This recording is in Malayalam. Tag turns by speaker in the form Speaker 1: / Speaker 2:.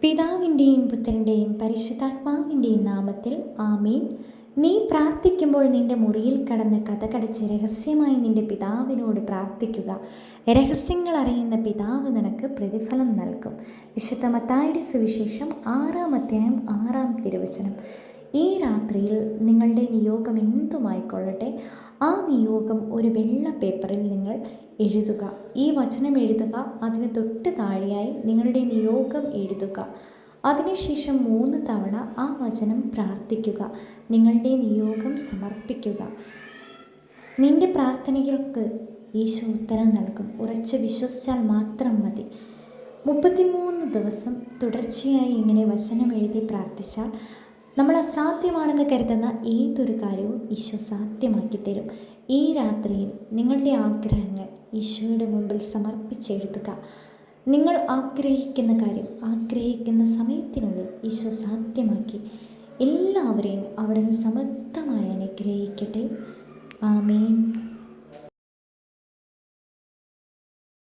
Speaker 1: പിതാവിന്റെയും പുത്രന്റെയും പരിശുദ്ധാത്മാവിന്റെയും നാമത്തിൽ ആമീൻ. നീ പ്രാർത്ഥിക്കുമ്പോൾ നിന്റെ മുറിയിൽ കടന്ന് കഥകടച്ച് രഹസ്യമായി നിന്റെ പിതാവിനോട് പ്രാർത്ഥിക്കുക. രഹസ്യങ്ങൾ അറിയുന്ന പിതാവ് നിനക്ക് പ്രതിഫലം നൽകും. വിശുദ്ധ മത്തായുടെ സുവിശേഷം ആറാം അധ്യായം ആറാം തിരുവചനം. ഈ രാത്രിയിൽ നിങ്ങളുടെ നിയോഗം എന്തുമായിക്കൊള്ളട്ടെ ആ നിയോഗം ഒരു വെള്ള പേപ്പറിൽ നിങ്ങൾ എഴുതുക. ഈ വചനം എഴുതുക അതിന് തൊട്ട് താഴെയായി നിങ്ങളുടെ നിയോഗം എഴുതുക. അതിനുശേഷം മൂന്ന് തവണ ആ വചനം പ്രാർത്ഥിക്കുക. നിങ്ങളുടെ നിയോഗം സമർപ്പിക്കുക. നിന്റെ പ്രാർത്ഥനകൾക്ക് ഈശോ ഉത്തരം നൽകും. ഉറച്ച് വിശ്വസിച്ചാൽ മാത്രം മതി. മുപ്പത്തിമൂന്ന് ദിവസം തുടർച്ചയായി ഇങ്ങനെ വചനം എഴുതി പ്രാർത്ഥിച്ചാൽ നമ്മൾ അസാധ്യമാണെന്ന് കരുതുന്ന ഏതൊരു കാര്യവും ഈശോ സാധ്യമാക്കി തരും. ഈ രാത്രിയിൽ നിങ്ങളുടെ ആഗ്രഹങ്ങൾ ഈശോയുടെ മുമ്പിൽ സമർപ്പിച്ചെഴുതുക. നിങ്ങൾ ആഗ്രഹിക്കുന്ന കാര്യം ആഗ്രഹിക്കുന്ന സമയത്തിനുള്ളിൽ ഈശോ സാധ്യമാക്കി എല്ലാവരെയും അവിടുന്ന് സമർത്ഥമായി അനുഗ്രഹിക്കട്ടെ. ആമേൻ.